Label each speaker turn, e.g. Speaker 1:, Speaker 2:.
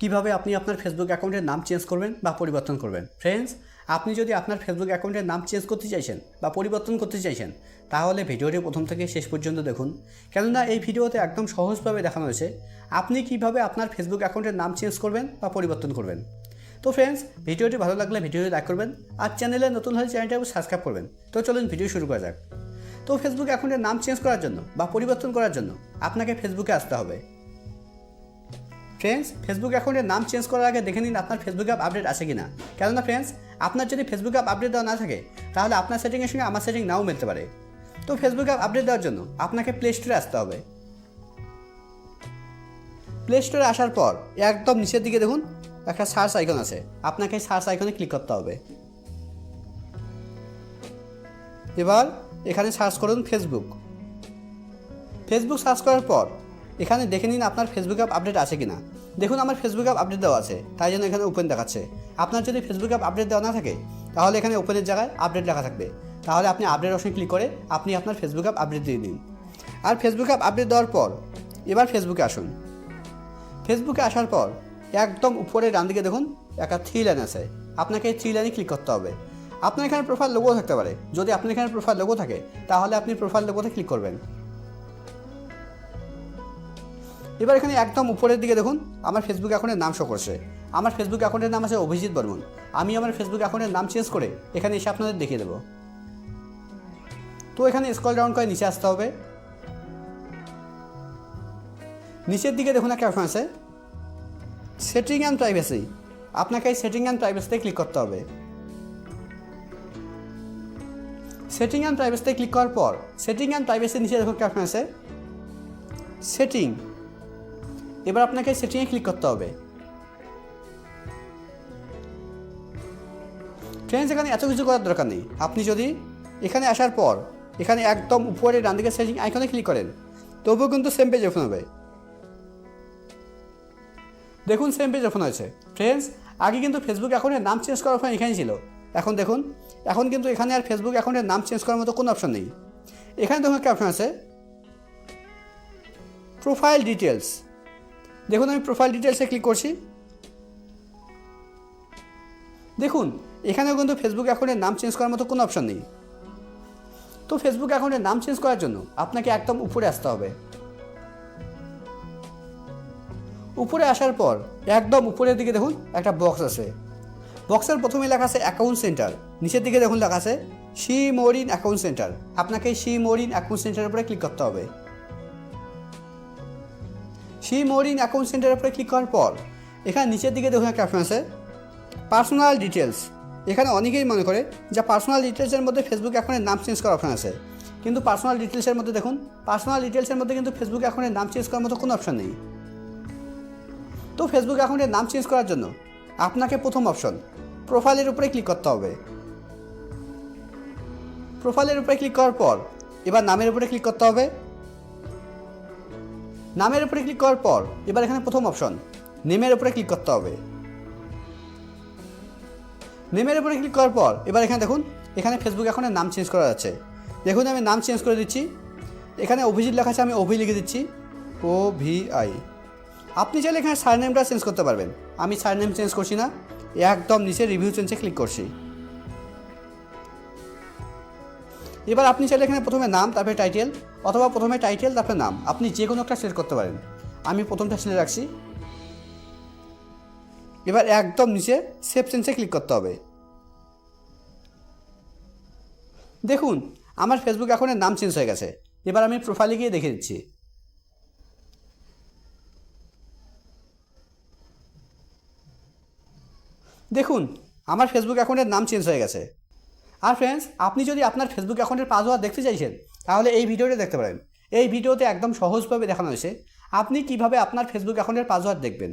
Speaker 1: কীভাবে আপনি আপনার ফেসবুক অ্যাকাউন্টের নাম চেঞ্জ করবেন বা পরিবর্তন করবেন? ফ্রেন্ডস আপনি যদি আপনার ফেসবুক অ্যাকাউন্টের নাম চেঞ্জ করতে চাইছেন বা পরিবর্তন করতে চাইছেন, তাহলে ভিডিওটি প্রথম থেকে শেষ পর্যন্ত দেখুন। কেননা এই ভিডিওতে একদম সহজভাবে দেখানো হয়েছে আপনি কীভাবে আপনার ফেসবুক অ্যাকাউন্টের নাম চেঞ্জ করবেন বা পরিবর্তন করবেন। তো ফ্রেন্ডস ভিডিওটি ভালো লাগলে ভিডিওটি লাইক করবেন আর চ্যানেলে নতুন হলে চ্যানেলটাকে সাবস্ক্রাইব করবেন। তো চলুন ভিডিও শুরু করা যাক। তো ফেসবুক অ্যাকাউন্টের নাম চেঞ্জ করার জন্য বা পরিবর্তন করার জন্য আপনাকে ফেসবুকে আসতে হবে। ফ্রেন্ডস ফেসবুক অ্যাকাউন্টের নাম চেঞ্জ করার আগে দেখে নিন আপনার ফেসবুক অ্যাপ আপডেট আছে কিনা। কেননা ফ্রেন্ডস আপনার যদি ফেসবুক অ্যাপ আপডেট দেওয়া না থাকে, তাহলে আপনার সেটিংয়ের সঙ্গে আমার সেটিং নাও মিলতে পারে। তো ফেসবুক অ্যাপ আপডেট দেওয়ার জন্য আপনাকে প্লে স্টোরে আসতে হবে। প্লে স্টোরে আসার পর একদম নিচের দিকে দেখুন, একটা সার্চ আইকন আছে। আপনাকে সার্চ আইকনে ক্লিক করতে হবে। এবার এখানে সার্চ করুন ফেসবুক ফেসবুক সার্চ করার পর এখানে দেখে নিন আপনার ফেসবুক অ্যাপ আপডেট আছে কিনা। দেখুন আমার ফেসবুক অ্যাপ আপডেট দেওয়া আছে, তাই জন্য এখানে ওপেন দেখাচ্ছে। আপনার যদি ফেসবুক অ্যাপ আপডেট দেওয়া না থাকে, তাহলে এখানে ওপেনের জায়গায় আপডেট লেখা থাকবে। তাহলে আপনি আপডেট অপশন ক্লিক করে আপনি আপনার ফেসবুক অ্যাপ আপডেট দিয়ে দিন। আর ফেসবুক অ্যাপ আপডেট দেওয়ার পর, এবার ফেসবুকে আসুন। ফেসবুকে আসার পর, একদম উপরে ডান দিকে দেখুন, একটা থ্রি লাইন আছে। আপনাকে এই থ্রি লাইনে ক্লিক করতে হবে। আপনার এখানে প্রোফাইল লোগো থাকতে পারে। যদি আপনার এখানে প্রোফাইল লোগো থাকে, তাহলে আপনি প্রোফাইল লোগোতে ক্লিক করবেন। এবার এখানে একদম উপরের দিকে দেখুন, আমার ফেসবুক অ্যাকাউন্টের নাম শো করছে। আমার ফেসবুক অ্যাকাউন্টের নাম আছে অভিজিৎ বর্মন। আমি আমার ফেসবুক অ্যাকাউন্টের নাম চেঞ্জ করে এখানে এসে আপনাদের দেখিয়ে দেবো। তো এখানে স্ক্রল ডাউন করে নিচে আসতে হবে। নিচের দিকে দেখুন একটা অপশন আছে। সেটিং অ্যান্ড প্রাইভেসি আপনাকে এই সেটিং অ্যান্ড প্রাইভেসিতে ক্লিক করতে হবে। সেটিং অ্যান্ড প্রাইভেসিতে ক্লিক করার পর সেটিং অ্যান্ড প্রাইভেসির নিচে দেখুন একটা অপশন আছে। সেটিং এবার আপনাকে সেটিংয়ে ক্লিক করতে হবে। ফ্রেন্ডস এখানে এত কিছু করার দরকার নেই। আপনি যদি এখানে আসার পর এখানে একদম উপরে ডান দিকে সেটিং আইকনে ক্লিক করেন, তবুও কিন্তু সেম পেজ ওপেন হবে। দেখুন সেম পেজ ওপেন হয়েছে। ফ্রেন্ডস আগে কিন্তু ফেসবুক অ্যাকাউন্টের নাম চেঞ্জ করার অপশন এখানে ছিল। এখন দেখুন, এখন কিন্তু এখানে আর ফেসবুক অ্যাকাউন্টের নাম চেঞ্জ করার মতো কোনো অপশন নেই। এখানে দেখুন একটা অপশন আছে। প্রোফাইল ডিটেলস দেখুন আমি প্রোফাইল ডিটেলসে ক্লিক করছি। দেখুন, এখানেও কিন্তু ফেসবুক অ্যাকাউন্টের নাম চেঞ্জ করার মতো কোনো অপশন নেই। তো ফেসবুক অ্যাকাউন্টের নাম চেঞ্জ করার জন্য আপনাকে একদম উপরে আসতে হবে। উপরে আসার পর একদম উপরের দিকে দেখুন একটা বক্স আছে। বক্সের প্রথমে লেখা আছে অ্যাকাউন্ট সেন্টার নিচের দিকে দেখুন লেখা আছে see more in account center আপনাকে সি মোরিন অ্যাকাউন্ট সেন্টারের উপরে ক্লিক করতে হবে। সি মোরিন অ্যাকাউন্ট সেন্টারের উপরে ক্লিক করার পর, এখানে নিচের দিকে দেখুন একটা অপশন আছে পার্সোনাল ডিটেলস এখানে অনেকেই মনে করে যে পার্সোনাল ডিটেলসের মধ্যে ফেসবুক অ্যাকাউন্টের নাম চেঞ্জ করার অপশন আছে। কিন্তু পার্সোনাল ডিটেলসের মধ্যে দেখুন পার্সোনাল ডিটেলসের মধ্যে কিন্তু ফেসবুক অ্যাকাউন্টের নাম চেঞ্জ করার মতো কোনো অপশন নেই। তো ফেসবুক অ্যাকাউন্টের নাম চেঞ্জ করার জন্য আপনাকে প্রথম অপশন প্রোফাইলের উপরে ক্লিক করতে হবে। প্রোফাইলের উপরে ক্লিক করার পর, এবার নামের উপরে ক্লিক করতে হবে। নামের উপরে ক্লিক করার পর, এবার এখানে প্রথম অপশন নেমের উপরে ক্লিক করতে হবে। নেমের উপরে ক্লিক করার পর, এবার এখানে দেখুন, এখানে ফেসবুক অ্যাকাউন্টের নাম চেঞ্জ করা যাচ্ছে। দেখুন, আমি নাম চেঞ্জ করে দিচ্ছি। এখানে অভিজিৎ লেখা আছে, আমি অভি লিখে দিচ্ছি। ও ভি আই আপনি চাইলে এখানে সারনেমটা চেঞ্জ করতে পারবেন। আমি সারনেম চেঞ্জ করছি না, একদম নিচে রিভিউ চেঞ্জে ক্লিক করছি। এবার আপনি চাইলে এখানে প্রথমে নাম, তারপরে টাইটেল অথবা প্রথমে টাইটেল তারপরে নাম। আপনি যে কোনো একটা সিলেক্ট করতে পারেন। আমি প্রথমটা সিলেক্ট রাখছি। এবার একদম নিচে সেভ চেঞ্জে ক্লিক করতে হবে। দেখুন, আমার ফেসবুক অ্যাকাউন্টের নাম চেঞ্জ হয়ে গেছে। এবার আমি প্রোফাইলে গিয়ে দেখে দিচ্ছি দেখুন, আমার ফেসবুক অ্যাকাউন্টের নাম চেঞ্জ হয়ে গেছে। আর ফ্রেন্ডস আপনি যদি আপনার ফেসবুক অ্যাকাউন্টের পাসওয়ার্ড দেখতে চাইছেন, তাহলে এই ভিডিওটা দেখতে পারেন। এই ভিডিওতে একদম সহজভাবে দেখানো হয়েছে। আপনি কীভাবে আপনার ফেসবুক অ্যাকাউন্টের পাসওয়ার্ড দেখবেন?